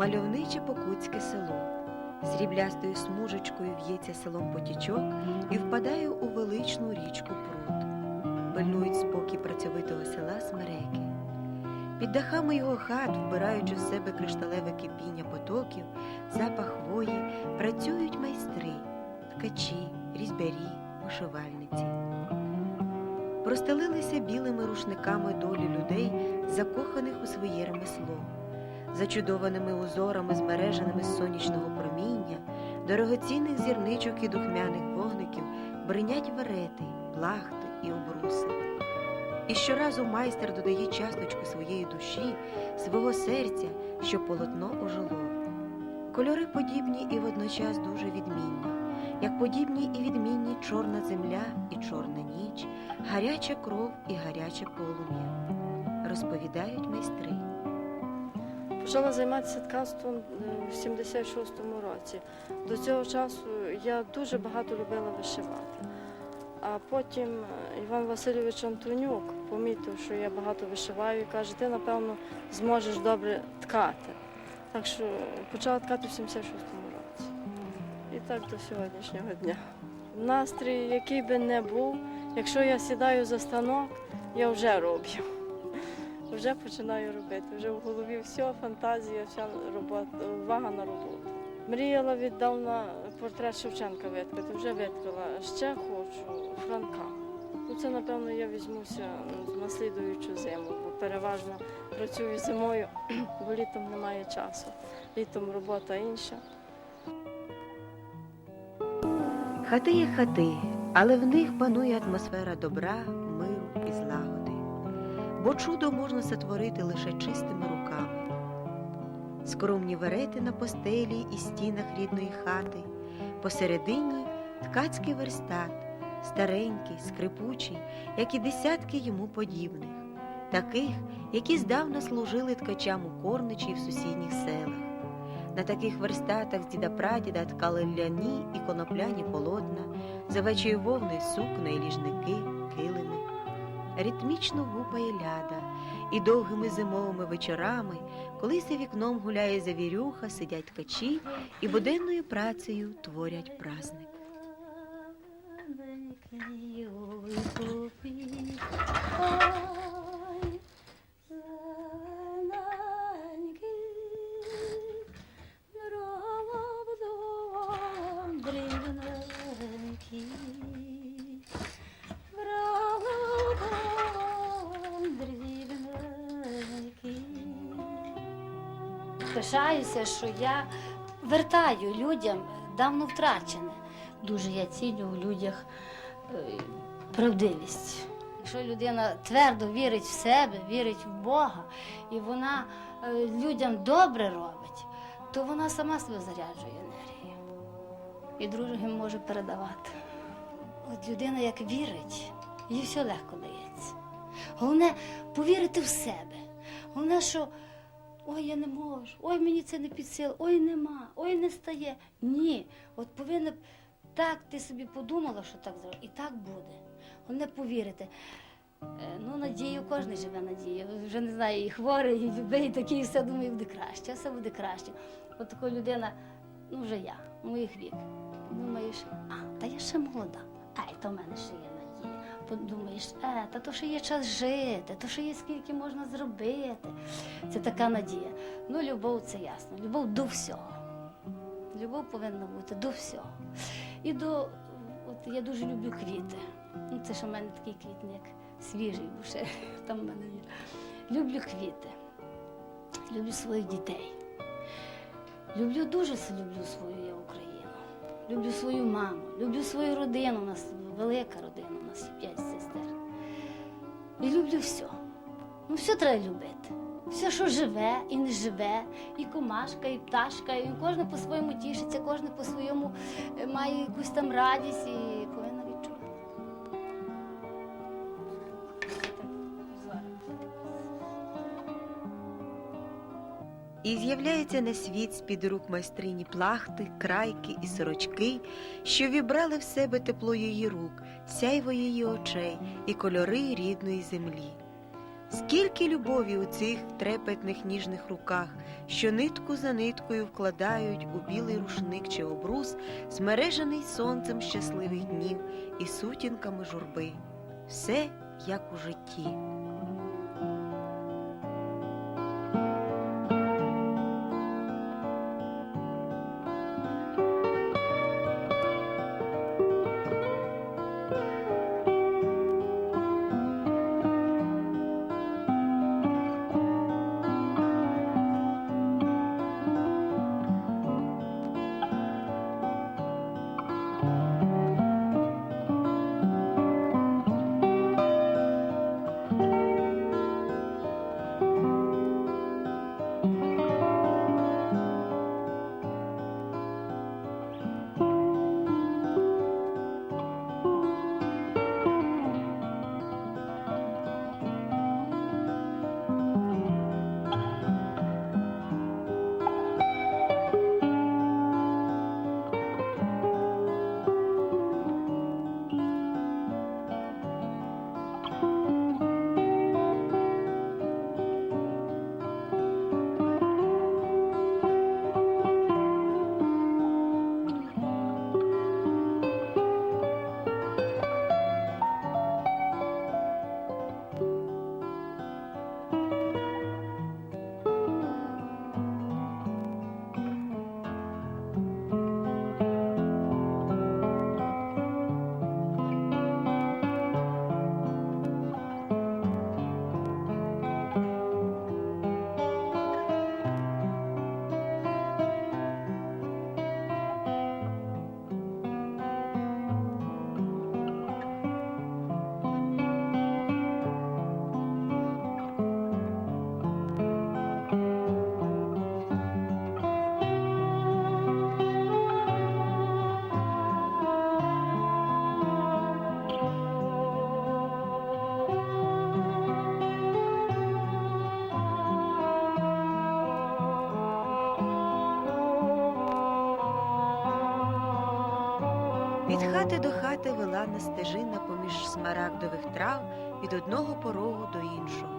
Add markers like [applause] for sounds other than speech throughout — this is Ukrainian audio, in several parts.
мальовниче покутське село. Сріблястою смужечкою в'ється селом потічок і впадає у величну річку пруд. Пильнують спокій працьовитого села смереки. Під дахами його хат, вбираючи в себе кришталеве кипіння потоків, запах хвої, працюють майстри, ткачі, різьбярі, вишивальниці. Простелилися білими рушниками долі людей, закоханих у своє ремесло, зачудованими узорами, змереженими з сонячного проміння, дорогоцінних зірничок і духмяних вогників бринять верети, плахти і обруси. І щоразу майстер додає часточку своєї душі, свого серця, щоб полотно ожило. Кольори подібні і водночас дуже відмінні, як подібні і відмінні чорна земля і чорна ніч, гаряча кров і гаряче полум'я, розповідають майстри. Почала займатися ткацтвом е, в 76-му році. До цього часу я дуже багато любила вишивати. А потім е, Іван Васильович Антонюк помітив, що я багато вишиваю і каже, ти, напевно, зможеш добре ткати. Так що почала ткати в 76-му році. І так до сьогоднішнього дня. Настрій, який би не був, якщо я сідаю за станок, я вже роблю вже починаю робити. Вже в голові все, фантазія, вся робота, увага на роботу. Мріяла віддавна портрет Шевченка виткати, вже виткала. Ще хочу Франка. Ну, це, напевно, я візьмуся на слідуючу зиму, бо переважно працюю зимою, [clears throat] бо літом немає часу. Літом робота інша. Хати є хати, але в них панує атмосфера добра, миру і злагоди. Бо чудо можна сотворити лише чистими руками. Скромні верети на постелі і стінах рідної хати, посередині ткацький верстат, старенький, скрипучий, як і десятки йому подібних, таких, які здавна служили ткачам у Корничі в сусідніх селах. На таких верстатах з діда прадіда ткали ляні і конопляні полотна, з овечої вовни сукна і ліжники, килими. Ритмічно гупає ляда, і довгими зимовими вечорами, коли за вікном гуляє завірюха, сидять ткачі і буденною працею творять праздник. Пишаюся, що я вертаю людям давно втрачене. Дуже я ціню в людях е, правдивість. Якщо людина твердо вірить в себе, вірить в Бога, і вона е, людям добре робить, то вона сама себе заряджує енергією і другим може передавати. От людина, як вірить, їй все легко дається. Головне повірити в себе. Головне, що ой, я не можу, ой, мені це не під силу, ой, нема, ой, не стає. Ні, от повинна так ти собі подумала, що так зробиш, і так буде. Головне повірити. Е, Ну, надію, кожен живе надію. Вже не знаю, і хворий, і любий, і такий, все думаю, буде краще, все буде краще. От така людина, ну вже я, моїх вік. Думаєш, а, та я ще молода, ай, то в мене ще є. Подумаєш, е, та то ще є час жити, то ще є скільки можна зробити. Це така надія. Ну, любов це ясно. Любов до всього. Любов повинна бути до всього. І до, от я дуже люблю квіти. Ну, це ж у мене такий квітник свіжий, бо ще [laughs] там в мене є. Люблю квіти. Люблю своїх дітей. Люблю дуже люблю свою я Україну. Люблю свою маму, люблю свою родину. У нас велика родина, у нас п'ять І люблю все. Ну, все треба любити. Все, що живе і не живе, і комашка, і пташка, і кожен по-своєму тішиться, кожен по-своєму е, має якусь там радість і І з'являються на світ з-під рук майстрині плахти, крайки і сорочки, що вібрали в себе тепло її рук, сяйво її очей і кольори рідної землі. Скільки любові у цих трепетних ніжних руках, що нитку за ниткою вкладають у білий рушник чи обрус, змережений сонцем щасливих днів і сутінками журби. Все як у житті. Від хати до хати вела нас стежина поміж смарагдових трав від одного порогу до іншого.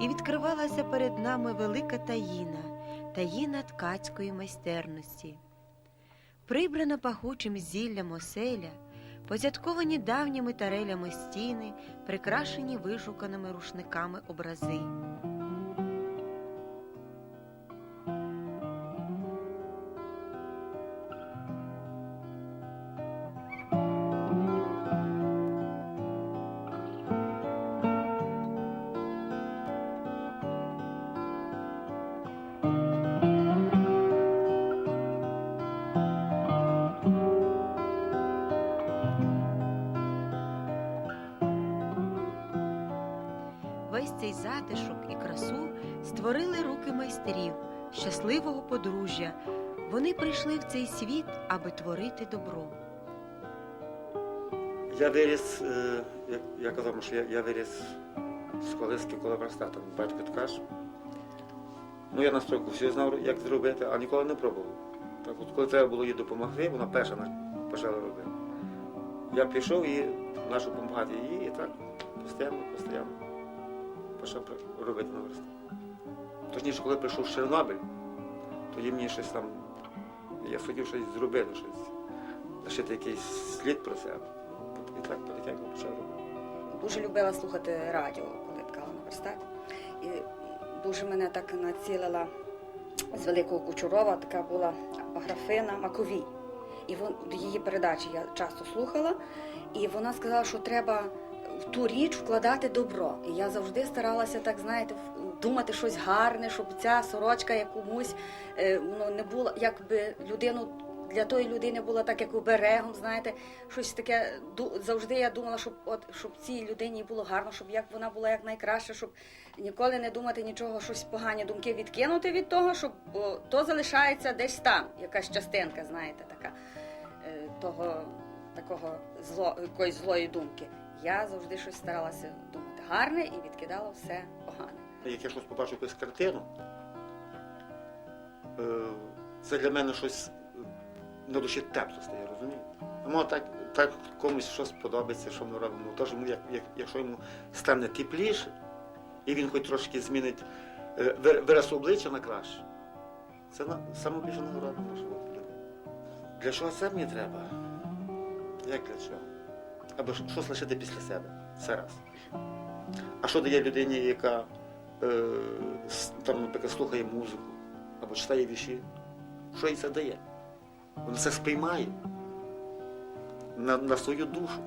І відкривалася перед нами велика таїна, таїна ткацької майстерності. Прибрана пахучим зіллям оселя, позятковані давніми тарелями стіни, прикрашені вишуканими рушниками образи. Цей затишок і красу створили руки майстерів, щасливого подружжя. Вони прийшли в цей світ, аби творити добро. Я виріс, е, як я казав, що я, я виріс з колиски коло верстату, батько ткач. Ну, я на строку все знав, як зробити, а ніколи не пробував. Так от, коли треба було їй допомогти, вона перша почала робити. Я пішов і почав допомагати їй, і так постійно, постійно почав робити на верстаті. Точніше, коли прийшов Чорнобиль, тоді мені щось там, я хотів щось зробити, щось, лишити якийсь слід про себе. І так потихеньку почав робити. Дуже любила слухати радіо, коли ткала на верстаті. І дуже мене так націлила з Великого Кучурова, така була Аграфина Маковій. І вон, її передачі я часто слухала, і вона сказала, що треба в ту річ вкладати добро. І я завжди старалася так, знаєте, думати щось гарне, щоб ця сорочка якомусь е, ну, не була, якби людину для тої людини була так, як оберегом, знаєте, щось таке. Завжди я думала, щоб от щоб цій людині було гарно, щоб як вона була як найкраще, щоб ніколи не думати нічого, щось погані думки відкинути від того, щоб бо то залишається десь там, якась частинка, знаєте, така е, того такого зло, якоїсь злої думки. Я завжди щось старалася думати гарне і відкидала все погане. Як я щось побачу якусь картину, е, це для мене щось е, на душі тепло стає, розумієте? А так, так комусь щось подобається, що ми робимо. Тож як, як, якщо йому стане тепліше, і він хоч трошки змінить е, вираз обличчя на краще, це саме більше нагорода нашого. Для чого це мені треба? Як для чого? Або що, що лишити після себе? Це раз. А що дає людині, яка е, там, наприклад, слухає музику або читає вірші? Що їй це дає? Вона це сприймає на, на свою душу.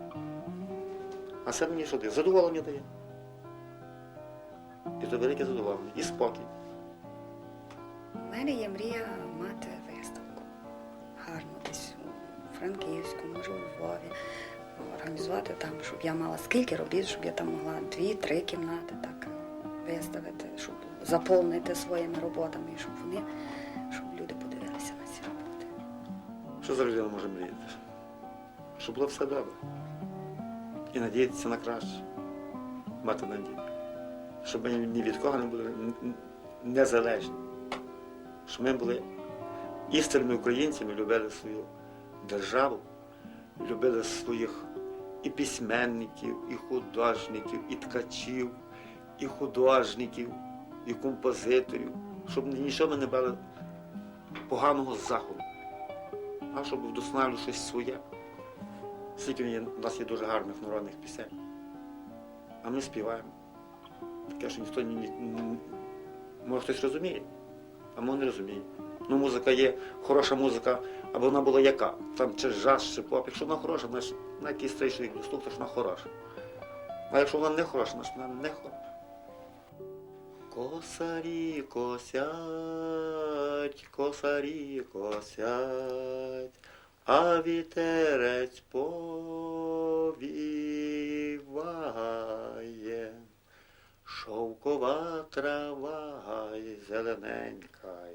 А це мені що дає? Задоволення дає. І то велике задоволення, і спокій. У мене є мрія мати виставку. Гарно десь у Франківську, може у Львові. Організувати там, щоб я мала скільки робіт, щоб я там могла дві-три кімнати так виставити, щоб заповнити своїми роботами, і щоб вони, щоб люди подивилися на ці роботи. Що за людина може мріяти? Щоб було все добре. І надіятися на краще. Мати надію. Щоб ми ні від кого не були незалежні. Щоб ми були істинними українцями, любили свою державу, любили своїх і письменників, і художників, і ткачів, і художників, і композиторів, щоб нічого ми не брали поганого заходу а щоб вдосконалювати щось своє. Скільки у нас є дуже гарних народних пісень. А ми співаємо. Таке, що ніхто ні, ні, ні- може хтось розуміє, а може не розуміє. Ну, музика є, хороша музика, або вона була яка? Там чи жаз, чи поп. Якщо вона хороша, значить на якийсь стрейший слух, то ж вона хороша. А якщо вона не хороша, значить вона не хороша. Косарі косять, косарі косять, а вітерець повіває, шовкова трава й зелененька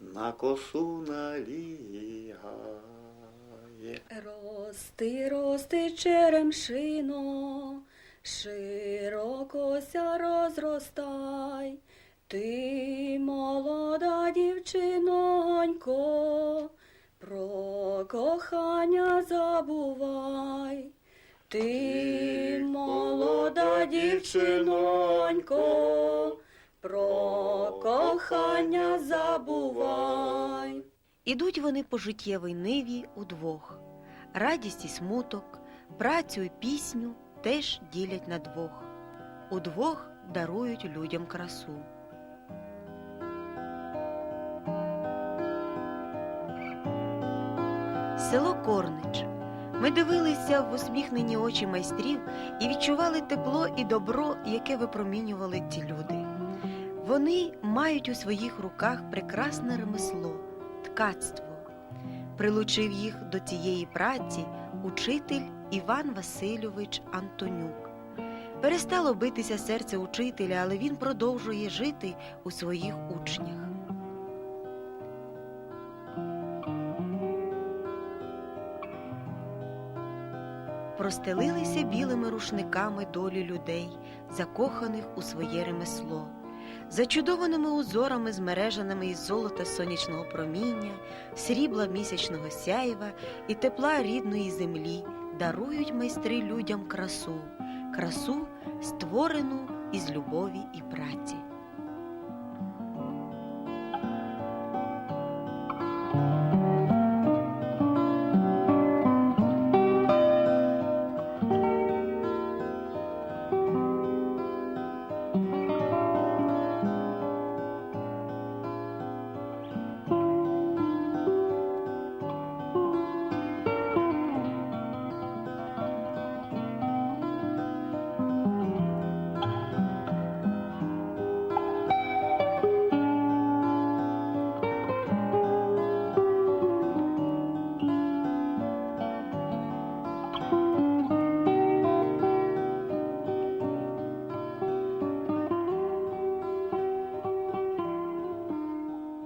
на косу налігає. Рости, рости черемшино, широкося розростай, ти молода дівчинонько, про кохання забувай. Ти молода дівчинонько, про кохання забувай. Ідуть вони по життєвій ниві удвох. Радість і смуток, працю і пісню теж ділять на двох. Удвох дарують людям красу. Село Корнич. Ми дивилися в усміхнені очі майстрів і відчували тепло і добро, яке випромінювали ті люди. Вони мають у своїх руках прекрасне ремесло, ткацтво. Прилучив їх до цієї праці учитель Іван Васильович Антонюк. Перестало битися серце учителя, але він продовжує жити у своїх учнях. Простелилися білими рушниками долі людей, закоханих у своє ремесло зачудованими узорами, змереженими із золота сонячного проміння, срібла місячного сяєва і тепла рідної землі, дарують майстри людям красу, красу, створену із любові і праці.